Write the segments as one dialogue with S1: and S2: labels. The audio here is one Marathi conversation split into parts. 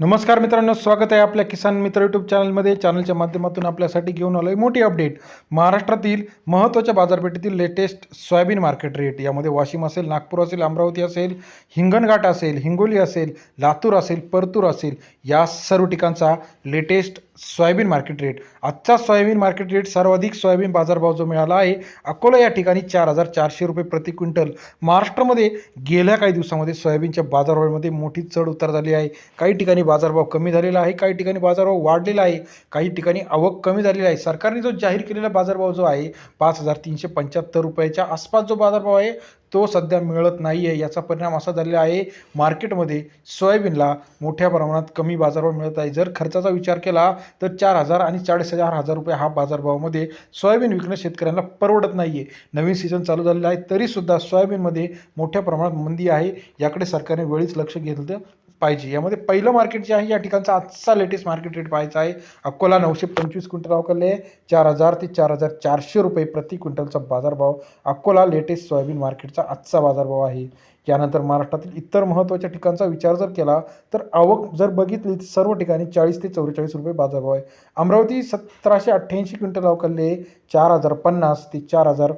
S1: नमस्कार मित्रांनो स्वागत आहे आपल्या किसान मित्र यूट्यूब चॅनलमध्ये चॅनलच्या माध्यमातून आपल्यासाठी घेऊन आलो आहे मोठी अपडेट महाराष्ट्रातील महत्त्वाच्या बाजारपेठेतील लेटेस्ट सोयाबीन मार्केट रेट यामध्ये वाशिम असेल नागपूर असेल अमरावती असेल हिंगणघाट असेल हिंगोली असेल लातूर असेल परतूर असेल या सर्व ठिकाणचा लेटेस्ट सोयाबीन मार्केट रेट आजचा सोयाबीन मार्केट रेट सर्वाधिक सोयाबीन बाजारभाव जो मिळाला आहे अकोला या ठिकाणी चार हजार चारशे रुपये प्रति क्विंटल. महाराष्ट्रामध्ये गेल्या काही दिवसामध्ये सोयाबीनच्या बाजारभावामध्ये मोठी चढ उतार झाली आहे. काही ठिकाणी बाजारभाव कमी झालेला आहे काही ठिकाणी बाजारभाव वाढलेला आहे काही ठिकाणी आवक कमी झालेली आहे. सरकारने जो जाहीर केलेला बाजारभाव जो आहे पाच हजार तीनशे पंच्याहत्तर रुपयाच्या आसपास जो बाजारभाव आहे तो सध्या मिळत नाही आहे याचा परिणाम असा झालेला आहे मार्केटमध्ये सोयाबीनला मोठ्या प्रमाणात कमी बाजारभाव मिळत आहे. जर खर्चाचा विचार केला तर चार हजार आणि चाळीस हजार हजार रुपये हा बाजारभावामध्ये सोयाबीन विकणं शेतकऱ्यांना परवडत नाही आहे नवीन सीझन चालू झालेला आहे तरीसुद्धा सोयाबीनमध्ये मोठ्या प्रमाणात मंदी आहे. याकडे सरकारने वेळीच लक्ष घेतलं पाहिजे. यामध्ये पहिलं मार्केट जे आहे या ठिकाणचा आजचा लेटेस्ट मार्केट रेट पाहायचा आहे. अकोला नऊशे पंचवीस क्विंटल अवकलले चार हजार ते चार हजार चारशे रुपये प्रति क्विंटलचा बाजारभाव अकोला लेटेस्ट सोयाबीन मार्केटचा आजचा बाजारभाव आहे. यानंतर महाराष्ट्रातील इतर महत्त्वाच्या ठिकाणचा विचार जर केला तर आवक जर बघितली तर सर्व ठिकाणी चाळीस ते चौवेचाळीस रुपये बाजारभाव आहे. अमरावती सतराशे अठ्ठ्याऐंशी क्विंटल अवकलले चार हजार पन्नास ते चार हजार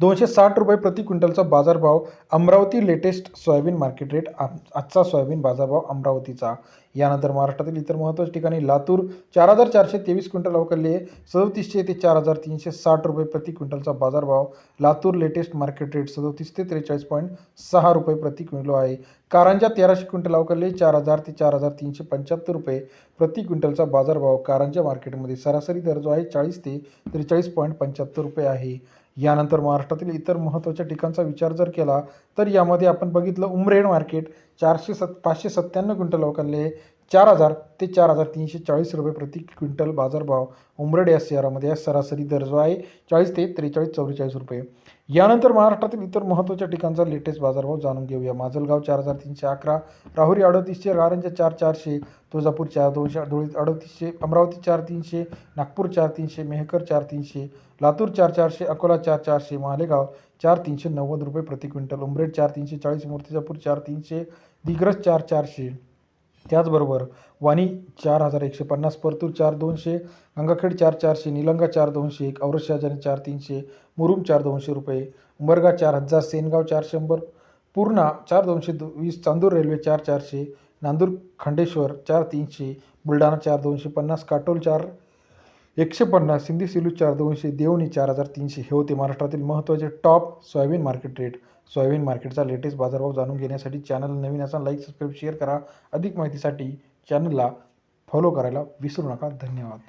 S1: दोनशे साठ रुपये प्रति क्विंटलचा बाजारभाव Amravati latest soybean market rate आ आजचा सोयाबीन बाजारभाव अमरावतीचा. यानंतर महाराष्ट्रातील इतर महत्त्वाच्या ठिकाणी लातूर चार हजार चारशे तेवीस क्विंटल अवकलले सदोतीसशे ते चार हजार तीनशे साठ रुपये प्रति क्विंटलचा बाजारभाव लातूर लेटेस्ट मार्केट रेट सदोतीस ते त्रेचाळीस पॉईंट सहा रुपये प्रति क्विंटल आहे. कारंजा तेराशे क्विंटल अवकलले चार हजार ते चार हजार तीनशे पंच्याहत्तर रुपये प्रति क्विंटलचा बाजारभाव कारंजा मार्केटमध्ये सरासरी दर जो आहे चाळीस ते त्रेचाळीस पॉईंट पंच्याहत्तर रुपये आहे. यानंतर महाराष्ट्रातील इतर महत्त्वाच्या ठिकाणचा विचार जर केला तर यामध्ये आपण बघितलं उमरेड मार्केट चारशे सत् पाचशे सत्त्याण्णव क्विंटल अवकाले चार हजार ते चार हजार तीनशे चाळीस रुपये प्रति क्विंटल बाजारभाव उमरेड या शहरामध्ये सरासरी दर जो आहे चाळीस ते त्रेचाळीस चौवेचाळीस रुपये. यानंतर महाराष्ट्रातील इतर महत्त्वाच्या ठिकाणचा लेटेस्ट बाजारभाव जाणून घेऊया. माजलगाव चार हजार तीनशे अकरा राहुरी अडतीसशे रारंजा चार चारशे तुळजापूर चार दोनशे धुळे अडतीसशे अमरावती चार तीनशे नागपूर चार तीनशे मेहकर चार तीनशे लातूर चार चारशे अकोला चार चारशे मालेगाव चार तीनशे नव्वद रुपये प्रति क्विंटल उमरेड चार तीनशे चाळीस मूर्तिजापूर चार तीनशे दिग्रस चार चारशे. त्याचबरोबर वाणी चार हजार एकशे पन्नास परतूर चार दोनशे गंगाखेड चार चारशे निलंगा चार दोनशे एक औरशाजाने चार तीनशे मुरुम चार दोनशे रुपये उंबरगा चार हजार सेनगाव चार शंभर पूर्णा चार दोनशे दो वीस चांदूर रेल्वे चार चारशे नांदूर खंडेश्वर चार तीनशे बुलढाणा चार दोनशे पन्नास काटोल चार एकशे पन्नास सिंधी सिलू चार दोनशे देवणी चार हजार तीनशे. हे होते महाराष्ट्रातील महत्त्वाचे top soybean market rate soybean मार्केटचा लेटेस्ट बाजारभाव जाणून घेण्यासाठी चॅनल नवीन असा लाईक सबस्क्राईब शेअर करा. अधिक माहितीसाठी चॅनलला फॉलो करायला विसरू नका. धन्यवाद.